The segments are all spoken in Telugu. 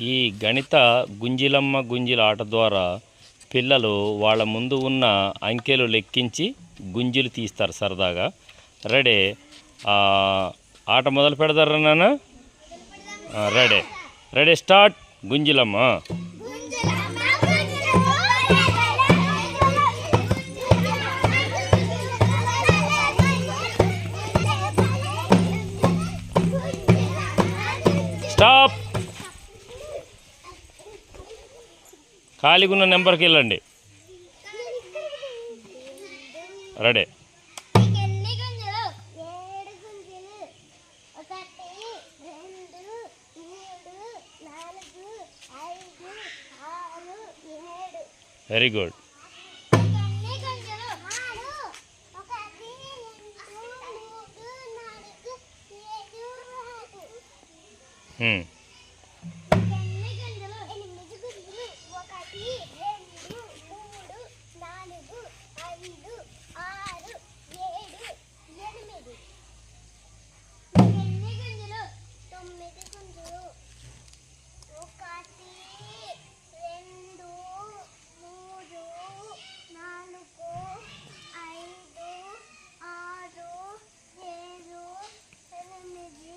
ఈ గణిత గుంజిలమ్మ గుంజిల ఆట ద్వారా పిల్లలు వాళ్ళ ముందు ఉన్న అంకెలు లెక్కించి గుంజులు తీస్తారు సరదాగా. రెడే. ఆట మొదలు పెడతారా నాన్న? రెడే. రెడే స్టార్ట్. గుంజిలమ్మ. స్టాప్ ఖాళీగా ఉన్న నెంబర్కి వెళ్ళండి రెడీ ఎన్ని గుంజలు ఏడు గుంజలు ఒకటి రెండు మూడు ఖాళీగా ఉన్న నెంబర్కి వెళ్ళండి. రెడీ. Very good. Hmm గుంజలు ఆరు ఒకటి రెండు మూడు నాలుగు ఏడు ఆరు హ్మ్. ఎన్ని గుంజలు ఎనిమిది గుంజలు ఒకటి రెండు మూడు నాలుగు ఐదు ఆరు ఏడు ఎనిమిది ఎన్ని గుంజలు తొమ్మిది గుంజలు ఒకటి రెండు మూడు నాలుగు ఐదు ఆరు ఏడు ఎనిమిది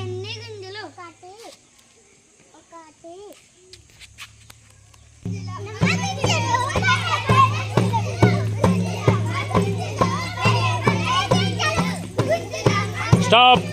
ఎన్ని ఎన్ని ఒకటి ఒకటి స్టాప్